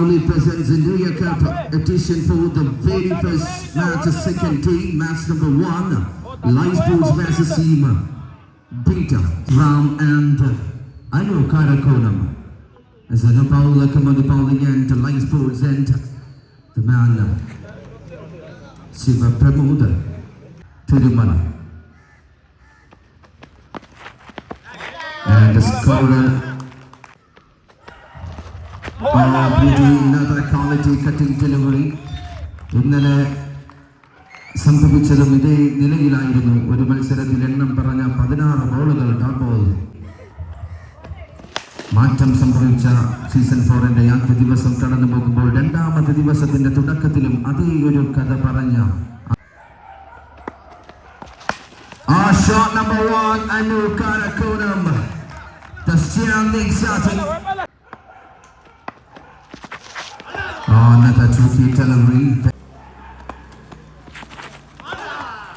Mahuli presents Induya Cup edition for the very first match, second team, match number one, Lysports versus Seema, Beta, Ram and Anu Karakonam. As Anu Paula come on the bowling end, Lysports and the man, Seema Pramod Tirumala. And the scorer quality cutting delivery ഇന്നലെ സംഭവിച്ചതും ഇതേ നിലയിലായിരുന്നു. ഒരു മത്സരത്തിൽ എണ്ണം പറഞ്ഞ പതിനാറ് ബോളുകൾ ടാപ്പോയി മാറ്റം സംഭവിച്ച സീസൺ ഫോറിന്റെ ആദ്യ ദിവസം കടന്നു പോകുമ്പോൾ രണ്ടാമത്തെ ദിവസത്തിന്റെ തുടക്കത്തിലും അതേ ഒരു കഥ പറഞ്ഞ ആ shot number one Anu Karakonam.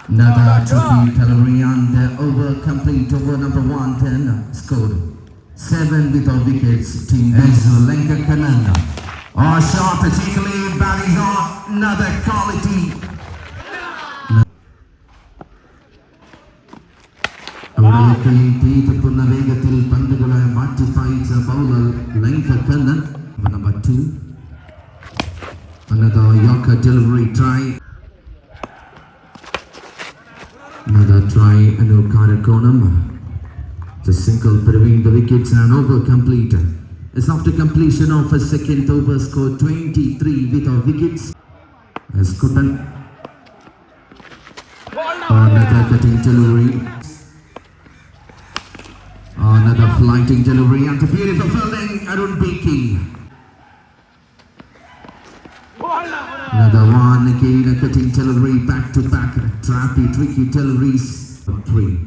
Another to the trophy delivery and the over complete over number one ten Score seven without wickets Team to Lenka Kananda. Our shot particularly varies on another quality. அவர்களுக்கு தேய்த்துள்ள Another Yorker delivery try. Another try, Anu Karakonam. The single between the wickets and over complete. As after completion of a second over score 23 without wickets. As Kutan. Another cutting delivery. Another flighting delivery and a beautiful fielding, Arun Beki. Another one again, a cutting delivery back to back, trappy, tricky deliveries. Three.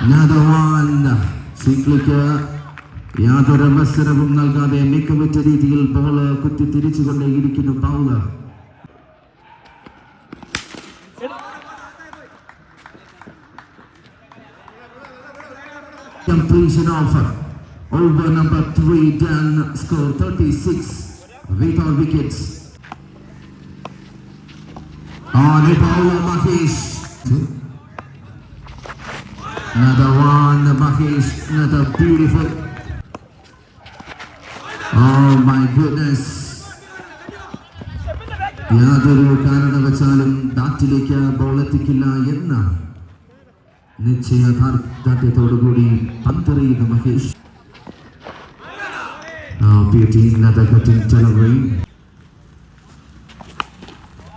Another one. സീക്ലിക്ക് യാതൊരു അവസരവും നൽകാതെ മികവുറ്റ രീതിയിൽ ball കുത്തി തിരിച്ചുകൊണ്ടേയിരിക്കുന്നു bowler completion of over number three done score 36 Without wickets on a bowler Mahesh another one Mahesh another beautiful oh my goodness യാതൊരു കാരണവശാലും ബാറ്റിലേക്ക് ball എത്തിക്കില്ല എന്ന നിശ്ചയദാർഢ്യത്തോടുകൂടി പന്തെറിയുന്ന Mahesh beauty another cutting delivery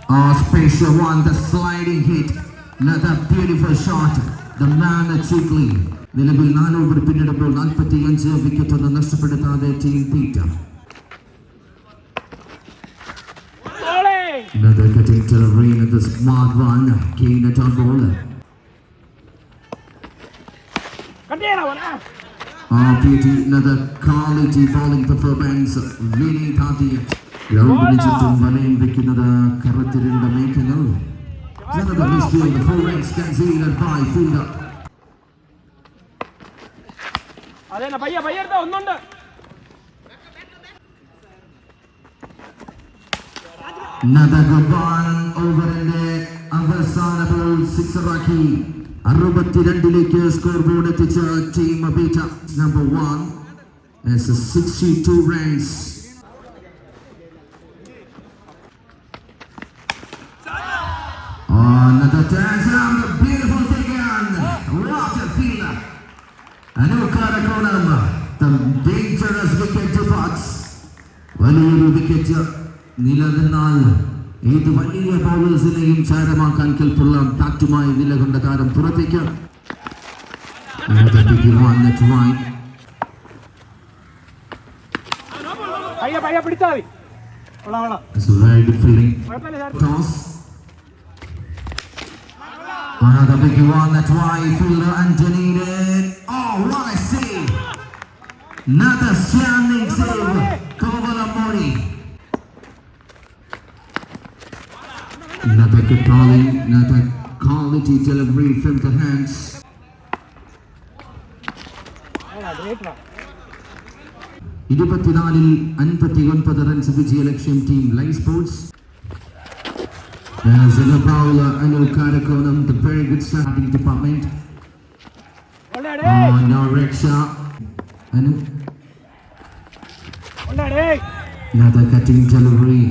Oh, special one, the sliding hit. Another beautiful shot. The man at Chigley. നിലവിൽ നാല് over പിന്നിടുമ്പോൾ നാൽപ്പത്തി അഞ്ച് വിക്കറ്റ് ഒന്ന് നഷ്ടപ്പെടുത്താതെ team Peter Another cutting delivery, another smart one. Keen at on ball. Ah, beauty, another quality bowling performance. Vinny Tati. ഗ്രൗണ്ടിന് ചുറ്റും വലയം വെക്കുന്നത് കറുത്തിരുണ്ട മേഘങ്ങൾ Another misfield, the full ranks concealed by Fielder. അതെ പയ്യ പയ്യ എടുത്ത ഒന്നുണ്ട് one over the അവസാന ബോൾ സിക്സർ ആക്കി അറുപത്തിരണ്ടിലേക്ക് സ്കോർ ബോർഡ് എത്തിച്ച team അപേറ്റ number one sixty two runs നിലനിന്നാൽ ഏത് വലിയ ബൗളേഴ്സിനെയും ചാരമാക്കാൻ കെൽപ്പുള്ള ബാറ്റുമായി നിലകൊണ്ട താരം പുറത്തേക്ക്. Another big one very Another good bowling. Another quality delivery from the hands. ഇരുപത്തിനാലിൽ അൻപത്തി ഒൻപത് റൺസ് വിജയലക്ഷ്യം team live sports As in a bowler, Anu Karakonam, the very good starting department. കൊള്ളാടേ Oh, no Reksha. Anu, കൊള്ളാടേ another cutting delivery.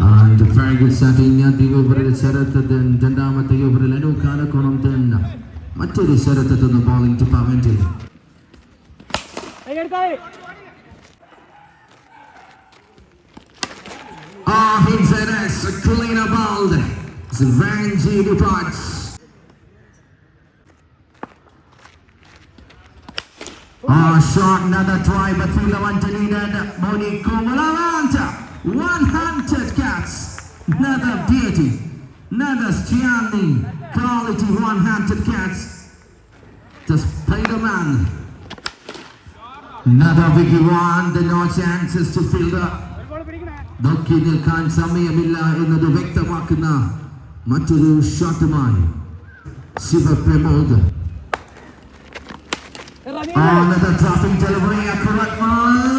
And very good setting. ദിവപുരയിൽ Sarath രണ്ടാമത്തെ ഓവറിൽ അനുകാലക്കോണം തന്നെ the ശരത്തെത്തുന്ന bowling ഡിപ്പാർട്ട്മെന്റിൽ Ah, he's an ass, a cleaner bald. It's Vanji departs. Ah, shot, another try, but Fulawan to and Monico Mulawan 100 cats, another deity, another Chiani quality 100 cats, the Spiderman, another Vicky one, the no chances to fill the Doki Nilkan Samiyamilla in the Victor Makina, Maturu Shatamai, Siva Premod. Another dropping delivery, a correct one.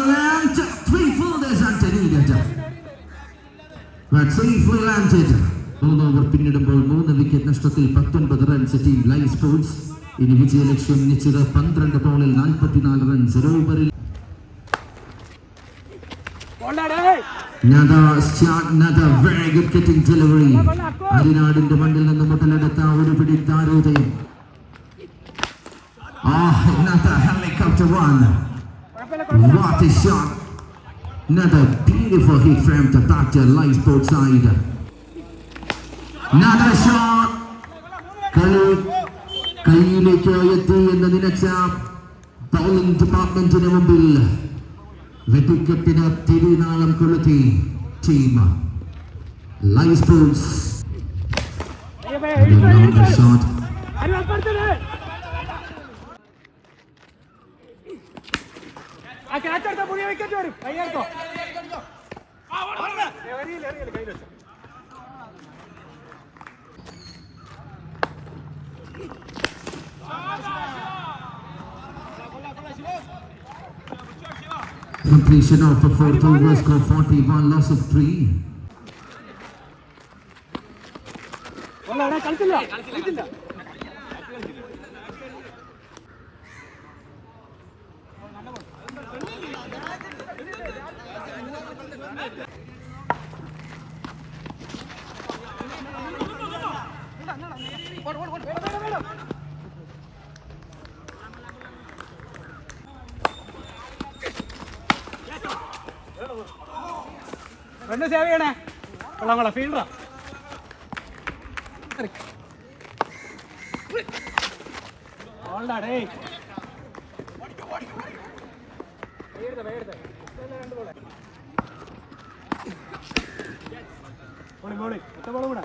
But land landed. മൂന്ന് over പിന്നിടുമ്പോൾ മൂന്ന് wicket നഷ്ടത്തിൽ പത്തൊൻപത് runs team live sports ഇനി വിജയലക്ഷ്യം നിശ്ചിത പന്ത്രണ്ട് ബോളിൽ നാൽപ്പത്തിനാല് റൺസ് ഓവറിൽ. അരിനാടിന്റെ മണ്ണിൽ നിന്ന് മുതലെടുത്ത ഒരു പിടി താരോദയം What a shot. Another beautiful hit from the batter, live sport side. Another shot. കളി കൈയിലേക്ക് എത്തി എന്ന് നനച്ച ബൗളിംഗ് ഡിപ്പാർട്ട്മെന്റിന് മുമ്പിൽ വെടിക്കെട്ടിന് തിരുനാളം കൊളുത്തി ടീം ലൈവ് സ്പോർട്സ് അയ്യപ്പേ ആ ക്യാച്ച് എടുത്ത പുതിയ വിക്കറ്റ് വരും. കൈയെടുത്തോ എറിയില്ല എറിയില്ല കയ്യിൽ വെച്ചോ Completion of the fourth over score 41, loss of 3. കൊള്ളാടേ കളിച്ചില്ല. ரெண்டு சேவையானே. கொள்ளாங்களா ஃபீல்டா ஆல்டா டேய் வயிறுத வயிறுத ബോളി മോളി ഒറ്റ ബോളും കൂടെ.